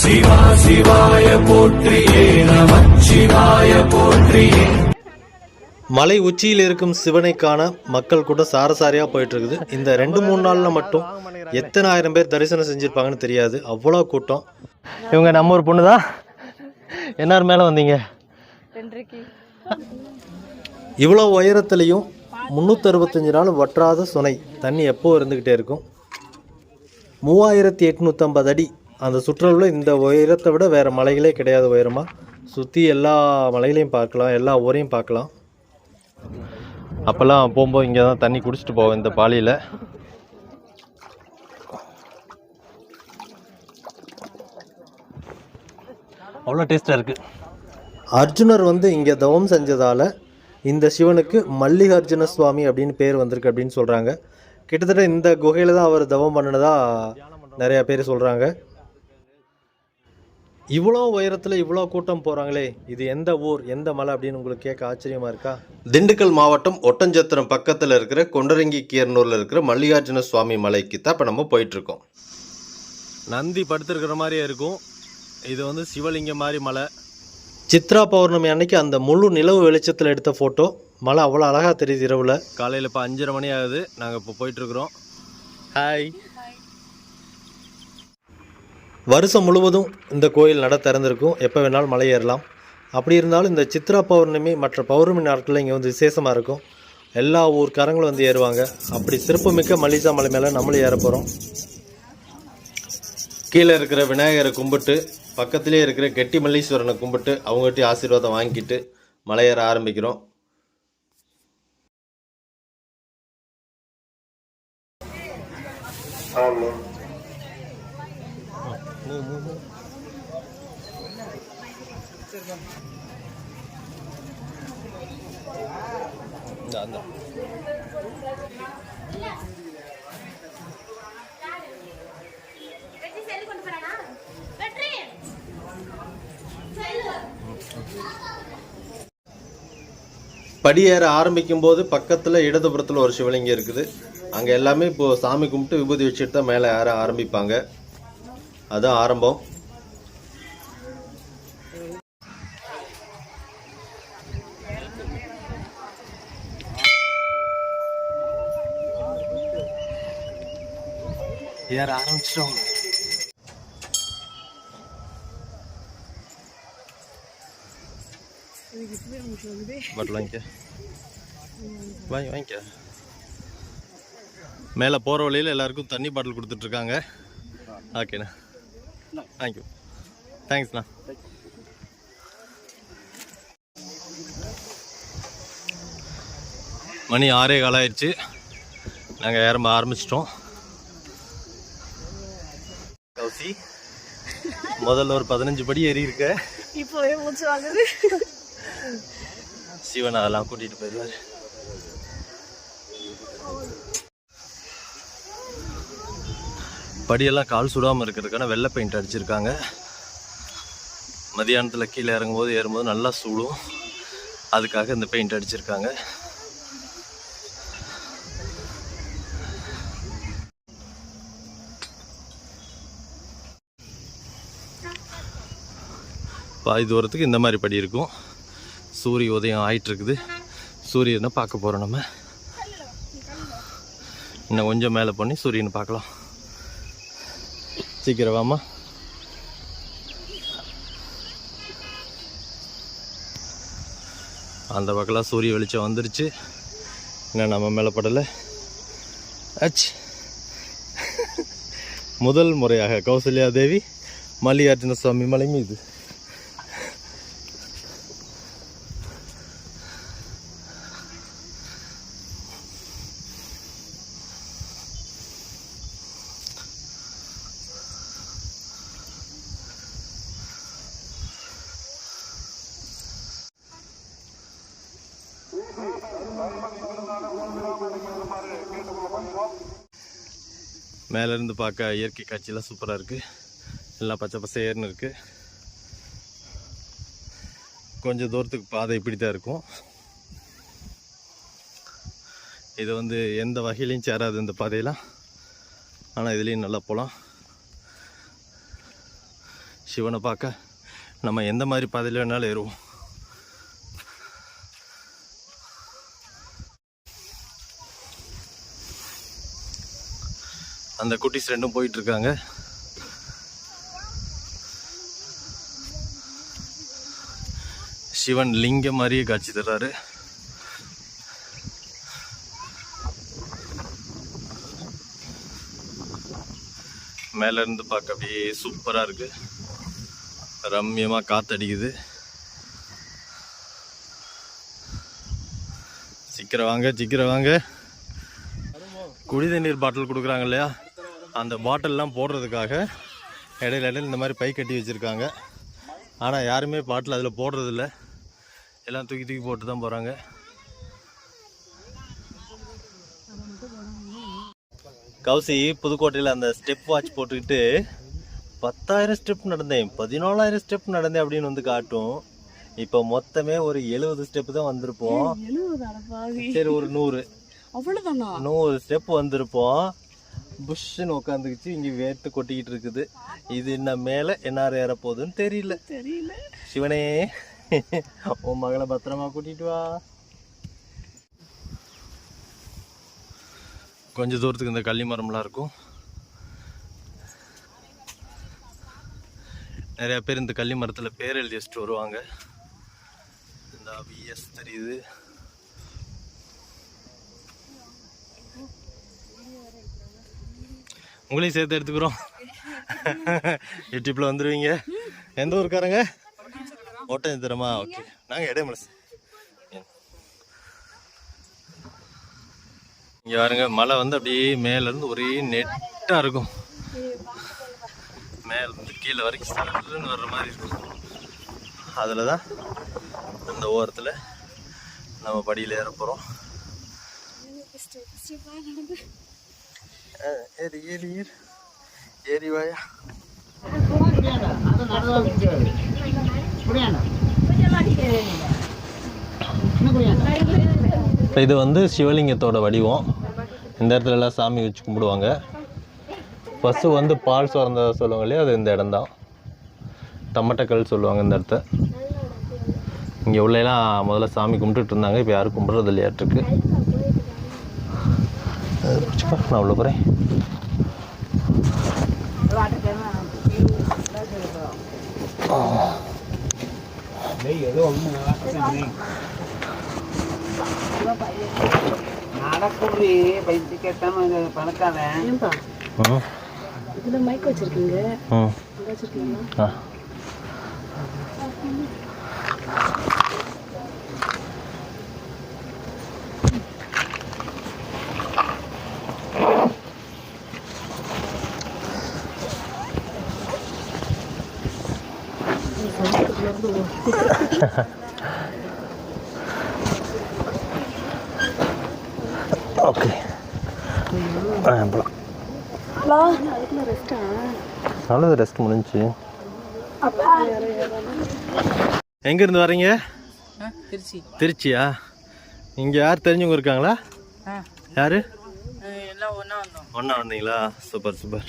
சிவா சிவாய போற்றியே நமச்சிவாய போற்றியே. மலை உச்சியில் இருக்கும் சிவனை காண மக்கள் கூட சாரசாரியாக போயிட்டு இருக்குது இந்த ரெண்டு மூணு நாளில் மட்டும் எத்தனை ஆயிரம் பேர் தரிசனம் செஞ்சுருப்பாங்கன்னு தெரியாது. அவ்வளோ கூட்டம். இவங்க நம்ம ஒரு பொண்ணு தான். என்னார் மேலே வந்தீங்க? இவ்வளோ உயரத்துலையும் முந்நூற்றறுபத்தஞ்சு நாள் வற்றாத சுனை. தண்ணி எப்போ இருந்துக்கிட்டே இருக்கும்? மூவாயிரத்தி எட்நூற்றம்பது அடி அந்த சுற்றுலாவில் இந்த உயரத்தை விட வேறு மலைகளே கிடையாது உயரமாக சுற்றி எல்லா மலைகளையும் பார்க்கலாம் எல்லா ஊரையும் பார்க்கலாம். அப்போல்லாம் போகும்போது இங்கே தான் தண்ணி குடிச்சிட்டு போவோம் இந்த பாலியில். அவ்வளோ டேஸ்ட்டாக இருக்குது அர்ஜுனர் வந்து இங்கே தவம் செஞ்சதால் இந்த சிவனுக்கு மல்லிகார்ஜுன சுவாமி அப்படின்னு பேர் வந்திருக்கு அப்படின்னு சொல்கிறாங்க கிட்டத்தட்ட இந்த குகையில் தான் அவர் தவம் பண்ணினதாக நிறையா பேர் சொல்கிறாங்க இவ்வளோ உயரத்தில் இவ்வளோ கூட்டம் போகிறாங்களே இது எந்த ஊர் எந்த மலை அப்படின்னு உங்களுக்கு கேட்க ஆச்சரியமா இருக்கா? திண்டுக்கல் மாவட்டம் ஒட்டஞ்சத்திரம் பக்கத்தில் இருக்கிற கொண்டரங்கி கீரனூரில் இருக்கிற மல்லிகார்ஜுன சுவாமி மலைக்கு தான் இப்போ நம்ம போயிட்டுருக்கோம் நந்தி படுத்திருக்கிற மாதிரியே இருக்கும். இது வந்து சிவலிங்கம் மாதிரி மலை. சித்ரா பௌர்ணமி அன்னைக்கு அந்த முழு நிலவு வெளிச்சத்தில் எடுத்த ஃபோட்டோ மலை அவ்வளோ அழகாக தெரியுது இரவில். காலையில் இப்போ அஞ்சரை மணி ஆகுது. நாங்கள் இப்போ போயிட்டுருக்குறோம் ஹாய் வருஷம் முழுவதும் இந்த கோயில் நட திறந்திருக்கும். எப்போ வேணாலும் மலை ஏறலாம். அப்படி இருந்தாலும் இந்த சித்ரா பௌர்ணமி மற்ற பௌர்ணமி நாட்களில் இங்கே வந்து விசேஷமாக இருக்கும். எல்லா ஊர்க்காரங்களும் வந்து ஏறுவாங்க. அப்படி சிறப்புமிக்க மலிசா மலை மேலே நம்மளும் ஏற போகிறோம் கீழே இருக்கிற விநாயகரை கும்பிட்டு பக்கத்திலே இருக்கிற கெட்டி மல்லீஸ்வரனை கும்பிட்டு அவங்ககிட்டயும் ஆசீர்வாதம் வாங்கிட்டு மலையேற ஆரம்பிக்கிறோம். ஆமாம். அந்த படியேற ஆரம்பிக்கும் போது பக்கத்தில் இடதுபுறத்தில் ஒரு சிவலிங்கம் இருக்குது. அங்கே எல்லாமே இப்போது சாமி கும்பிட்டு விபூதி வச்சுட்டு தான் மேலே ஏற ஆரம்பிப்பாங்க. அதுதான் ஆரம்பம். ஏற ஆரம்பிச்சிட்டோம்? பாட்டில் வாங்கிக்க வாங்கி வாங்கிக்க மேலே போகிற வழியில் எல்லாருக்கும் தண்ணி பாட்டில் கொடுத்துட்ருக்காங்க ஓகேண்ணா தேங்க்யூ தேங்க்ஸ்ண்ணா மணி ஆறே கால் ஆயிடுச்சு. நாங்கள் ஏறம்ப ஆரம்பிச்சிட்டோம். கௌசி முதல்ல ஒரு பதினஞ்சு படி ஏறி இருக்க. இப்போவே மூச்சு வாங்குது. சிவன் அதெல்லாம் கூட்டிகிட்டு போயிடுவார். படியெல்லாம் கால் சுடாமல் இருக்கிறதுக்கான வெள்ளை பெயிண்ட் அடிச்சிருக்காங்க. மதியானத்தில் கீழே இறங்கும்போது ஏறும்போது நல்லா சூடும். அதுக்காக இந்த பெயிண்ட் அடிச்சிருக்காங்க. பாதி தூரத்துக்கு இந்த மாதிரி படி இருக்கும். சூரிய உதயம் ஆயிட்டு இருக்குது சூரியனை பார்க்க போகிறோம் நம்ம. இன்னும் கொஞ்சம் மேலே பண்ணி சூரியனை பார்க்கலாம். சீக்கிரம் வாமா அந்த பக்கம்லாம் சூரிய வெளிச்சம் வந்துருச்சு. இன்னும் நம்ம மேலே படலை. அச். முதல் முறையாக கௌசல்யா தேவி மல்லிகார்ஜுன சுவாமி மலை மீது. மேலேருந்து பார்க்க இயற்கை காட்சியெலாம் சூப்பராக இருக்குது எல்லாம் பச்சை பசேர்னு இருக்குது கொஞ்சம் தூரத்துக்கு பாதை இப்படி தான் இருக்கும். இது வந்து எந்த வகையிலையும் சேராது இந்த பாதையெல்லாம். ஆனால் இதுலேயும் நல்லா போகலாம் சிவனை பார்க்க நம்ம எந்த மாதிரி பாதையில் வேணாலும் ஏறுவோம். அந்த குட்டிஸ் ரெண்டும் போயிட்டு இருக்காங்க சிவன் லிங்கம் மாதிரியே காட்சி தர்றாரு மேல இருந்து பார்க்க அப்படியே சூப்பரா இருக்கு. ரம்யமா காத்தடிக்குது. சீக்கிரம் வாங்க சீக்கிரம் வாங்க. குடி தண்ணீர் பாட்டில் கொடுக்குறாங்க இல்லையா? அந்த பாட்டில்லாம் போடுறதுக்காக இடையில இடையில இந்த மாதிரி பை கட்டி வச்சுருக்காங்க. ஆனால் யாருமே பாட்டில் அதில் போடுறதில்ல. எல்லாம் தூக்கி தூக்கி போட்டு தான் போகிறாங்க கௌசி புதுக்கோட்டையில் அந்த ஸ்டெப் வாட்ச் போட்டுக்கிட்டு பத்தாயிரம் ஸ்டெப் நடந்தேன் பதினாலாயிரம் ஸ்டெப் நடந்தேன் அப்படின்னு வந்து காட்டும். இப்போ மொத்தமே ஒரு எழுபது ஸ்டெப் தான் வந்திருப்போம். சரி ஒரு நூறு. நூறு ஸ்டெப் வந்திருப்போம். புஷ்ஷுன்னு உட்காந்துக்கிச்சு இங்கே வேர்த்து கொட்டிக்கிட்டு இருக்குது. இது என்ன மேலே என்ன ஏற போகுதுன்னு தெரியல. தெரியல. சிவனே உன் மகளை பத்திரமா கூட்டிட்டு வா. கொஞ்ச தூரத்துக்கு இந்த கள்ளி மரம்லாம் இருக்கும். நிறைய பேர் இந்த கள்ளி மரத்தில் பேர் எழுதி வச்சுட்டு வருவாங்க. இந்த விஎஸ் தெரியுது. உங்களையும் சேர்த்து எடுத்துக்கிறோம். யூடியூப்ல வந்துடுவீங்க எந்த ஊருக்காரங்க? ஒட்டஞ்சத்திரமா ஓகே. நாங்கள் இடைமலஸ் இங்கே பாருங்க மழை வந்து அப்படியே மேலேருந்து ஒரே நெட்டாக இருக்கும். மேலேருந்து கீழே வரைக்கும் சருன்னு வர்ற மாதிரி இருக்கும். அதில் தான் அந்த ஓரத்தில் நம்ம படியில் ஏற போகிறோம் ஏறி ஏறி ஏறி ஏறி வாயா இது வந்து சிவலிங்கத்தோட வடிவம் இந்த இடத்துல எல்லாம் சாமி வச்சு கும்பிடுவாங்க பசு வந்து பால் சுரந்ததாக சொல்லுவாங்க இல்லையா அது இந்த இடம்தான் தம்மட்டக்கல் சொல்லுவாங்க இந்த இடத்த இங்கே உள்ளெல்லாம் முதல்ல சாமி கும்பிட்டுட்டு இருந்தாங்க இப்போ யாரும் கும்பிட்றது இல்லையாட்டிருக்கு பிடிச்சிக்கோ, நான் உள்ள போகிறேன் நடக்குடி பைத்து கேட்டாம பழக்காத ம் இதுல மைக் வச்சிருக்கீங்க வச்சிருக்கீங்களா? ஓகே போகலாம் அதுக்குள்ள ரெஸ்டா முடிஞ்சுச்சு. எங்கேருந்து வரீங்க? திருச்சி. திருச்சியா? இங்கே யார் தெரிஞ்சவங்க இருக்காங்களா? யார்? எல்லாம் ஒன்றா வந்தோம். ஒன்றா வந்தீங்களா? Super super.